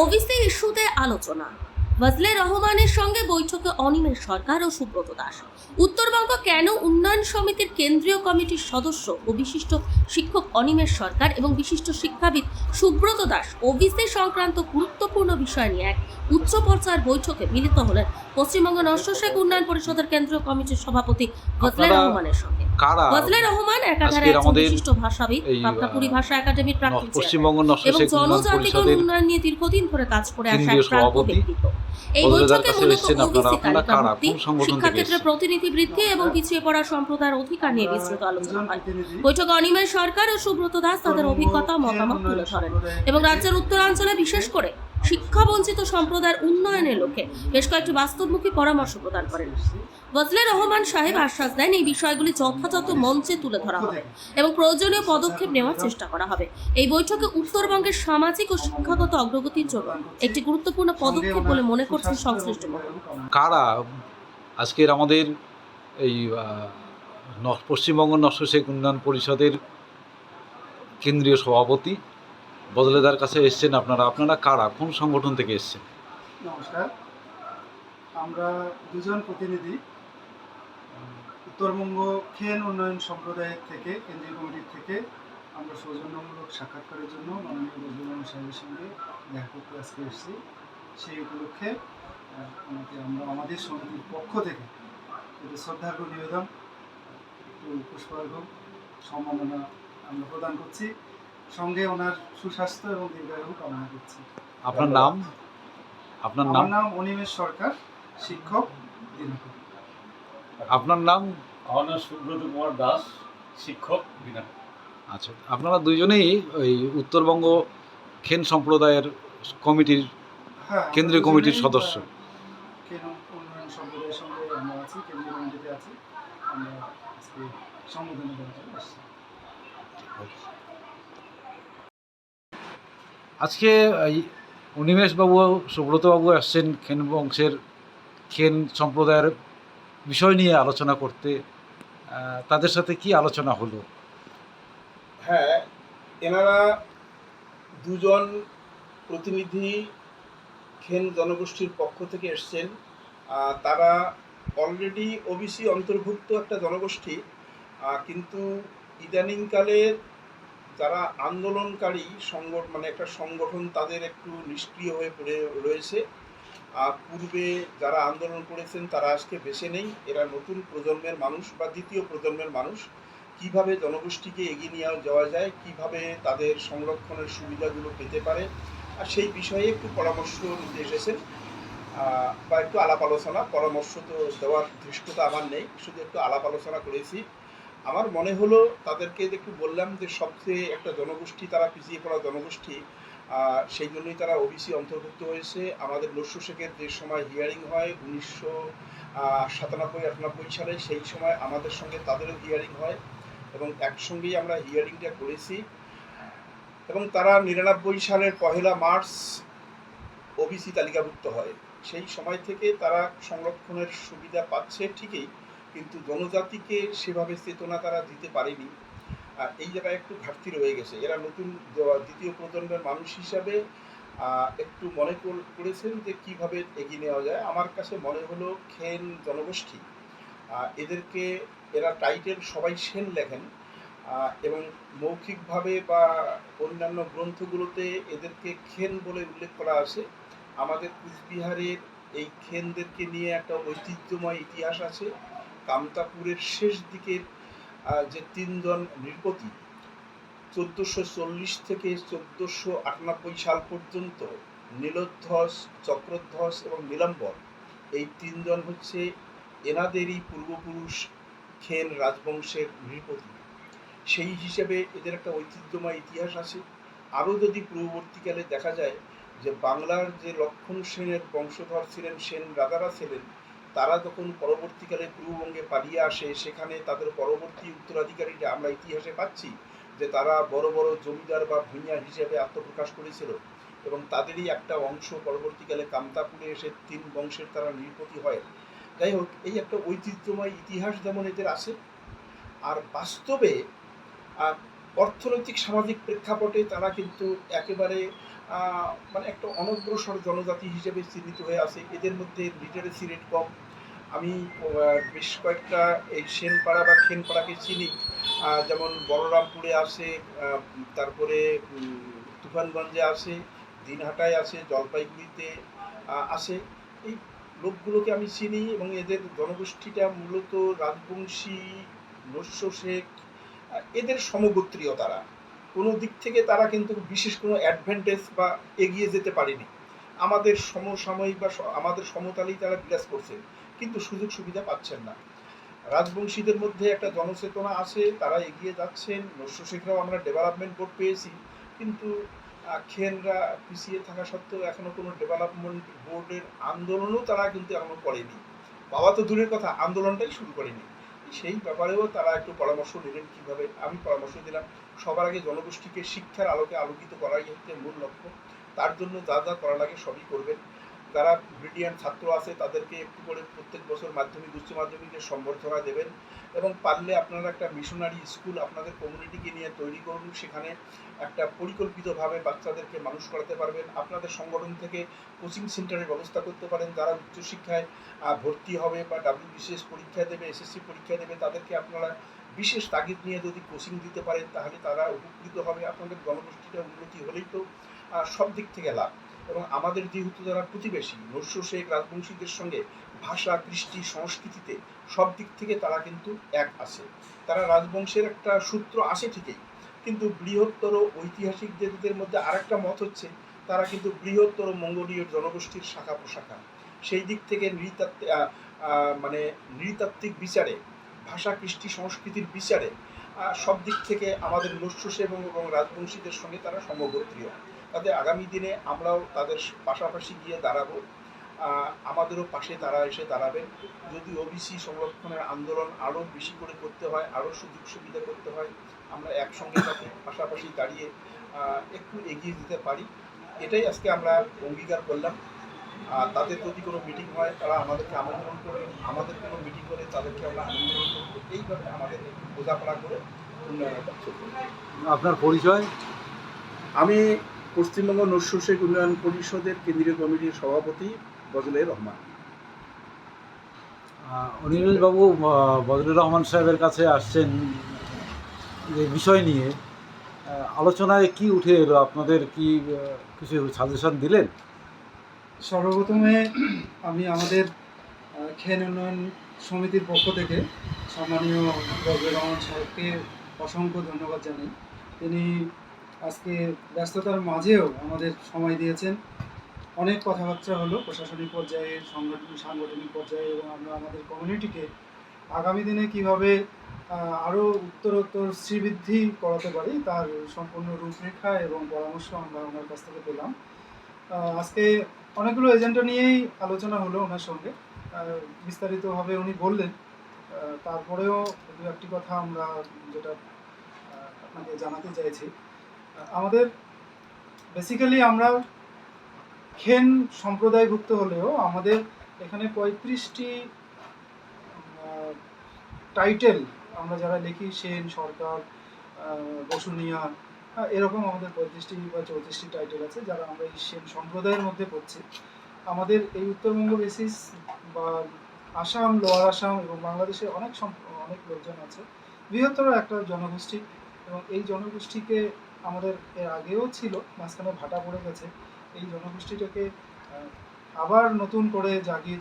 OBC ইস্যুতে আলোচনা। ফজলে রহমানের সঙ্গে বৈঠকে অনিমেষ সরকার ও সুব্রত দাস। উত্তরবঙ্গ কেন উন্নয়ন সমিতির কেন্দ্রীয় কমিটির সদস্য ও বিশিষ্ট শিক্ষক অনিমেষ সরকার এবং বিশিষ্ট শিক্ষাবিদ সুব্রত দাস ওবিসি সংক্রান্ত গুরুত্বপূর্ণ বিষয় নিয়ে এক উচ্চ পর্যায়ের বৈঠকে মিলিত হলেন পশ্চিমবঙ্গ নস্যশেখ উন্নয়ন পরিষদের কেন্দ্রীয় কমিটির সভাপতি ফজলে রহমানের সঙ্গে। কারা? ফজলে রহমান একাধারে আমাদের বিশিষ্ট ভাষাবিদ ভাষা একাডেমির প্রাক্তন পশ্চিমবঙ্গ নস্যশেখ উন্নয়ন নিয়ে দীর্ঘদিন ধরে কাজ করে আসা। ব্যক্তিত্ব। এই বৈঠকে মূলত ওবিসি তালিকা মুক্তি শিক্ষাক্ষেত্রে প্রতিনিধি বৃদ্ধি এবং পিছিয়ে পড়া সম্প্রদায়ের অধিকার নিয়ে বিস্তৃত আলোচনা হয়। বৈঠকে অনিমেষ সরকার ও সুব্রত দাস তাদের অভিজ্ঞতা মতামত তুলে ধরেন এবং রাজ্যের উত্তরাঞ্চলে বিশেষ করে শিক্ষা বঞ্চিত সম্প্রদায়ের উন্নয়নের লক্ষ্যে বেশ কয়েকটি বাস্তবমুখী পরামর্শ প্রদান করেন। ফজলে রহমান সাহেব আশ্বাস দেন, এই বিষয়গুলি যথাযথ মঞ্চে তুলে ধরা হবে এবং প্রয়োজনীয় পদক্ষেপ নেওয়ার চেষ্টা করা হবে। এই বৈঠকে উত্তরবঙ্গের সামাজিক ও শিক্ষাগত অগ্রগতির জন্য একটি গুরুত্বপূর্ণ পদক্ষেপ বলে মনে করছেন সংশ্লিষ্ট কারা? আজকের আমাদের এই পশ্চিমবঙ্গ নস্যশেখ উন্নয়ন পরিষদের কেন্দ্রীয় সভাপতি বদলেদার কাছে এসছেন আপনারা। আপনারা কারা? কোন সংগঠন থেকে এসছেন? নমস্কার। আমরা দুজন প্রতিনিধি। উত্তরবঙ্গ খেন উন্নয়ন সম্প্রদায়ের থেকে, কেন্দ্রীয় কমিটির থেকে আমরা সৌজন্যমূলক সাক্ষাৎকারের জন্য মাননীয় বজরুল সাহেবের সঙ্গে দেখা করতে আজকে এসেছি। সেই উপলক্ষে ওনাকে আমরা আমাদের সমিতির পক্ষ থেকে একটু শ্রদ্ধার্ঘ নিবেদন, একটু পুষ্পার্ঘ সম্মাননা আমরা প্রদান করছি। সঙ্গে ওনার সুস্বাস্থ্য এবং দীর্ঘায়ু কামনা করছি। আপনার নাম? আপনার নাম? নাম অনিমেষ সরকার শিক্ষক দিনাজপুর। আপনার নাম? আমার নাম সুব্রত কুমার দাস শিক্ষক বিনা আচ্ছা আপনারা দুইজনেই ওই উত্তরবঙ্গ খেন সম্প্রদায়ের কমিটির হ্যাঁ কেন্দ্রীয় কমিটির সদস্য। আহ, কেন উন্নয়ন সম্প্রদায়ের সঙ্গে আমরা আছি কেন্দ্রীয় কমিটিতে আছি আমরা আজকে সম্বোধন দেওয়ার জন্য এসেছি আজকে অনিমেষবাবু সুব্রতবাবু আসছেন খেন বংশের, খেন সম্প্রদায়ের বিষয় নিয়ে আলোচনা করতে। তাদের সাথে কি আলোচনা হলো? হ্যাঁ এনারা দুজন প্রতিনিধি খেন জনগোষ্ঠীর পক্ষ থেকে এসছেন। তারা অলরেডি ওবিসি অন্তর্ভুক্ত একটা জনগোষ্ঠী কিন্তু ইদানিংকালে যারা আন্দোলনকারী সংগঠন মানে একটা সংগঠন তাদের একটু নিষ্ক্রিয় হয়ে পড়ে রয়েছে। আর পূর্বে যারা আন্দোলন করেছেন তারা আজকে বেছে নেই। এরা নতুন প্রজন্মের মানুষ বা দ্বিতীয় প্রজন্মের মানুষ। কীভাবে জনগোষ্ঠীকে এগিয়ে নিয়ে যাওয়া যায়, কীভাবে তাদের সংরক্ষণের সুবিধাগুলো পেতে পারে, আর সেই বিষয়ে একটু পরামর্শ নিতে এসেছেন। বা একটু আলাপ আলোচনা, পরামর্শ তো দেওয়ার ধৃষ্টতা আমার নেই। শুধু একটু আলাপ আলোচনা করেছি। আমার মনে হলো তাদেরকে একটু বললাম যে সবচেয়ে একটা জনগোষ্ঠী, তারা পিছিয়ে পড়া জনগোষ্ঠী সেই জন্যই তারা ওবিসি অন্তর্ভুক্ত হয়েছে। আমাদের নস্য শেখের যে সময় হিয়ারিং হয় উনিশশো সাতানব্বই, আটানব্বই সালে, সেই সময় আমাদের সঙ্গে তাদেরও হিয়ারিং হয় এবং একসঙ্গেই আমরা হিয়ারিংটা করেছি। এবং তারা নিরানব্বই সালের পহেলা মার্চ ওবিসি তালিকাভুক্ত হয়। সেই সময় থেকে তারা সংরক্ষণের সুবিধা পাচ্ছে ঠিকই। কিন্তু জনজাতিকে সেভাবে চেতনা তারা দিতে পারেনি। আর এই জায়গায় একটু ঘাটতি রয়ে গেছে। এরা নতুন দ্বিতীয় প্রজন্মের মানুষ হিসাবে একটু মনে কর- করেছেন যে কীভাবে এগিয়ে নেওয়া যায়। আমার কাছে মনে হলো খেন জনগোষ্ঠী এদেরকে এরা টাইটেল সবাই সেন লেখেন এবং মৌখিকভাবে বা অন্যান্য গ্রন্থগুলোতে এদেরকে খেন বলে উল্লেখ করা আছে। আমাদের কুচবিহারের এই খেনদেরকে নিয়ে একটা ঐতিহ্যময় ইতিহাস আছে। কামতাপুরের শেষ দিকের যে তিনজন নৃপতি, চোদ্দোশো চল্লিশ থেকে চোদ্দোশো আটানব্বই সাল পর্যন্ত নীলোধ্বস চক্রধ্বস এবং নীলাম্বর, এই তিনজন হচ্ছে এনাদেরই পূর্বপুরুষ খেন রাজবংশের নৃপতি। সেই হিসেবে এদের একটা ঐতিহ্যময় ইতিহাস আছে। আরও যদি পূর্ববর্তীকালে দেখা যায় যে বাংলার যে লক্ষণ সেনের বংশধর ছিলেন, সেন রাজারা ছিলেন তারা যখন পরবর্তীকালে পূর্ববঙ্গে পালিয়ে আসে, সেখানে তাদের পরবর্তী উত্তরাধিকারীরা আমরা ইতিহাসে পাচ্ছি যে তারা বড় বড় জমিদার বা ভূঁইয়া হিসেবে আত্মপ্রকাশ করেছিল এবং তাদেরই একটা অংশ পরবর্তীকালে কামতাপুরে এসে তিন বংশের তারা নৃপতি হয়। যাই হোক, এই একটা ঐতিহ্যময় ইতিহাস যেমন এদের আছে, আর বাস্তবে অর্থনৈতিক সামাজিক প্রেক্ষাপটে তারা কিন্তু একেবারে মানে একটা অনগ্রসর জনজাতি হিসেবে চিহ্নিত হয়ে আছে। এদের মধ্যে লিটারেসি রেট কম আমি বেশ কয়েকটা এই সেনপাড়া বা খেনপাড়াকে চিনি। যেমন বলরামপুরে আছে তারপরে তুফানগঞ্জে আছে দিনহাটায় আছে জলপাইগুড়িতে আছে এই লোকগুলোকে আমি চিনি এবং এদের জনগোষ্ঠীটা মূলত রাজবংশী নস্য শেখ এদের সমগোত্রীয় তারা। কোনো দিক থেকে তারা কিন্তু বিশেষ কোনো অ্যাডভান্টেজ বা এগিয়ে যেতে পারেনি। আমাদের সমসাময়িক বা আমাদের সমতালেই তারা বিরাজ করছে। কিন্তু সুযোগ সুবিধা পাচ্ছেন না। রাজবংশীদের মধ্যে একটা জনচেতনা আছে, তারা এগিয়ে যাচ্ছেন। নস্য শেখরাও আমরা ডেভেলপমেন্ট বোর্ড পেয়েছি। কিন্তু খেনরা পিছিয়ে থাকা সত্ত্বেও এখনও কোনো ডেভেলপমেন্ট বোর্ডের আন্দোলনও তারা কিন্তু এখনও করেনি। বাবা তো দূরের কথা, আন্দোলনটাই শুরু করেনি। সেই ব্যাপারেও তারা একটু পরামর্শ নিলেন কীভাবে, আমি পরামর্শ দিলাম। সবার আগে জনগোষ্ঠীকে শিক্ষার আলোকে আলোকিত করাই হচ্ছে মূল লক্ষ্য। তার জন্য যা যা করা লাগে সবই করবেন। যারা ব্রিলিয়ান্ট ছাত্র আছে, তাদেরকে একটু করে প্রত্যেক বছর মাধ্যমিক, উচ্চ মাধ্যমিকের সম্বর্ধনা দেবেন এবং পারলে আপনারা একটা মিশনারি স্কুল আপনাদের কমিউনিটিকে নিয়ে তৈরি করুন। সেখানে একটা পরিকল্পিতভাবে বাচ্চাদেরকে মানুষ করাতে পারবেন। আপনাদের সংগঠন থেকে কোচিং সেন্টারের ব্যবস্থা করতে পারেন। যারা উচ্চশিক্ষায় ভর্তি হবে বা ডাব্লিউবিসিএস পরীক্ষা দেবে এসএসসি পরীক্ষা দেবে, তাদেরকে আপনারা বিশেষ তাগিদ নিয়ে যদি কোচিং দিতে পারেন, তাহলে তারা উপকৃত হবে। আপনাদের জনগোষ্ঠীটা উন্নতি হলেই তো সব দিক থেকে লাভ। এবং আমাদের যেহেতু যারা প্রতিবেশী নস্য শেখ রাজবংশীদের সঙ্গে ভাষা, কৃষ্টি, সংস্কৃতিতে সব দিক থেকে তারা কিন্তু এক আছে। তারা রাজবংশের একটা সূত্র আসে ঠিকই, কিন্তু বৃহত্তর ঐতিহাসিক ঐতিহাসিকদের মধ্যে আরেকটা মত হচ্ছে, তারা কিন্তু বৃহত্তর মঙ্গোলীয় জনগোষ্ঠীর শাখা প্রশাখা। সেই দিক থেকে নৃতাত্ত্বিক মানে নৃতাত্ত্বিক বিচারে, ভাষা, কৃষ্টি, সংস্কৃতির বিচারে সব দিক থেকে আমাদের নস্যসে এবং এবং রাজবংশীদের সঙ্গে তারা সমগোত্রীয়। তাদের আগামী দিনে আমরাও তাদের পাশাপাশি গিয়ে দাঁড়াবো। আমাদেরও পাশে তারা এসে দাঁড়াবেন। যদি ওবিসি সংরক্ষণের আন্দোলন আরও বেশি করে করতে হয় আরও সুযোগ সুবিধা করতে হয় আমরা একসঙ্গে তাদের পাশাপাশি দাঁড়িয়ে একটু এগিয়ে যেতে পারি। এটাই আজকে আমরা অঙ্গীকার করলাম। আর তাদের যদি কোনো মিটিং হয় তারা আমাদেরকে আমন্ত্রণ করবে। আমাদের কোনো মিটিং করে তাদেরকে আমরা আমন্ত্রণ করব। এইভাবে আমাদের বোঝাপড়া করে উন্নয়নের কাজ আপনার পরিচয়? আমি পশ্চিমবঙ্গ নস্য শেখ উন্নয়ন পরিষদের কেন্দ্রীয় কমিটির সভাপতি বজলে রহমান। অনিমেষবাবু বদরুর রহমান সাহেবের কাছে আসছেন যে বিষয় নিয়ে। আলোচনায় কি উঠে এলো? আপনাদের কি কিছু সাজেশন দিলেন? সর্বপ্রথমে আমি আমাদের খেন উন্নয়ন সমিতির পক্ষ থেকে সম্মানীয় বজরুর রহমান সাহেবকে অসংখ্য ধন্যবাদ জানাই। তিনি আজকে ব্যস্ততার মাঝেও আমাদের সময় দিয়েছেন। অনেক কথাবার্তা হলো প্রশাসনিক পর্যায়ে, সংগঠন, সাংগঠনিক পর্যায়ে এবং আমরা আমাদের কমিউনিটিকে আগামী দিনে কীভাবে আরও উত্তরোত্তর শ্রীবৃদ্ধি করাতে পারি তার সম্পূর্ণ রূপরেখা এবং পরামর্শ আমরা ওনার কাছ থেকে পেলাম। আজকে অনেকগুলো এজেন্ডা নিয়েই আলোচনা হলো ওনার সঙ্গে। বিস্তারিতভাবে উনি বললেন। তারপরেও দু একটি কথা আমরা যেটা আপনাকে জানাতে চাইছি। আমাদের বেসিক্যালি আমরা খেন সম্প্রদায়ভুক্ত হলেও আমাদের এখানে পঁয়ত্রিশটি টাইটেল আমরা যারা লিখি সেন সরকার বসুনিয়া হ্যাঁ, এরকম আমাদের পঁয়ত্রিশটি বা চৌত্রিশটি টাইটেল আছে যারা আমরা এই সেন সম্প্রদায়ের মধ্যে পড়ছি। আমাদের এই উত্তরবঙ্গ বেসিস বা আসাম লোয়ার আসাম এবং বাংলাদেশে অনেক অনেক লোকজন আছে। বৃহত্তর একটা জনগোষ্ঠী এবং এই জনগোষ্ঠীকে আমাদের এর আগেও ছিল মাঝখানে ভাটা পড়ে গেছে। এই জনগোষ্ঠীটাকে আবার নতুন করে জাগিয়ে